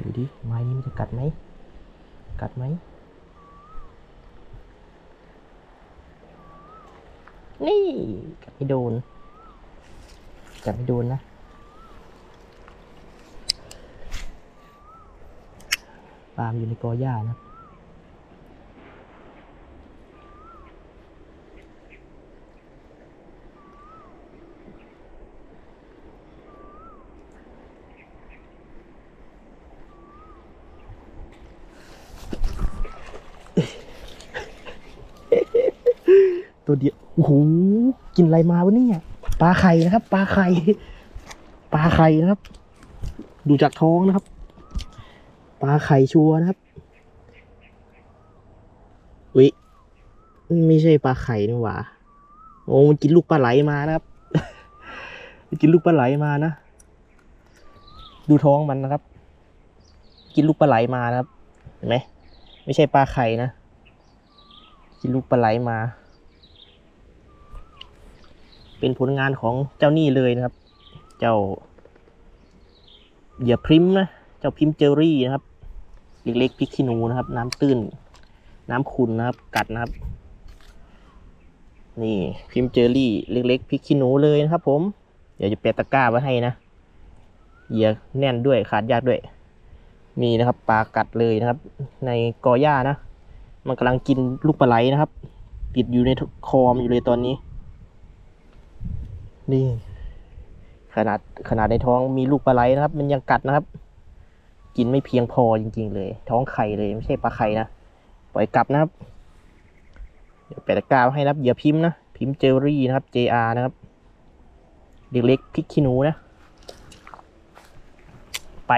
ดูดิไม้นี้มันจะกัดไหม กัดไหม นี่ กัดไม่โดน กัดไม่โดนนะ ปามอยู่ในกอหญ้านะ ตัวเดียวโอ้โหกินอะไรมาวะเนี่ยปลาไข่นะครับ ปลาไข่ปลาไข่นะครับ ดูจากท้องนะครับ ปลาไข่ชัวร์นะครับวิไม่ใช่ปลาไข่นี่หว่าโอ้มันกินลูกปลาไหลมานะครับมันกินลูกปลาไหลมานะดูท้องมันนะครับ กินลูกปลาไหลมานะครับ เห็นไหมไม่ใช่ปลาไข่นะ กินลูกปลาไหลมา เป็นผลงานของเจ้านี่เลยนะครับ เจ้าเหยื่อพริมนะ เจ้าพริมเจอรี่นะครับเล็กๆพริกขี้หนูนะครับ น้ำตื้น น้ำขุนนะครับ กัดนะครับ นี่พริมเจอรี่ เล็กๆพริกขี้หนูเลยนะครับผมเดี๋ยวจะแปะตะกร้าไว้ให้นะเหยื่อแน่นด้วยขาดยากด้วย มีนะครับปลากัดเลยนะครับ ในกอหญ้านะ มันกำลังกินลูกปลาไหลนะครับ ติดอยู่ในคอมนอยู่เลยตอนนี้ นี่ ขนาดขนาดในท้องมีลูกปลาไหลนะครับ มันยังกัดนะครับ กินไม่เพียงพอจริง ๆ เลย ท้องไข่เลยไม่ใช่ปลาไข่นะปล่อยกลับนะครับเดี๋ยวแปะตะกร้าไว้ให้นะครับอย่าพิมพ์นะพิมพ์เจลลี่นะครับ JR นะครับเด็กเล็กพริกขี้หนูนะ ไป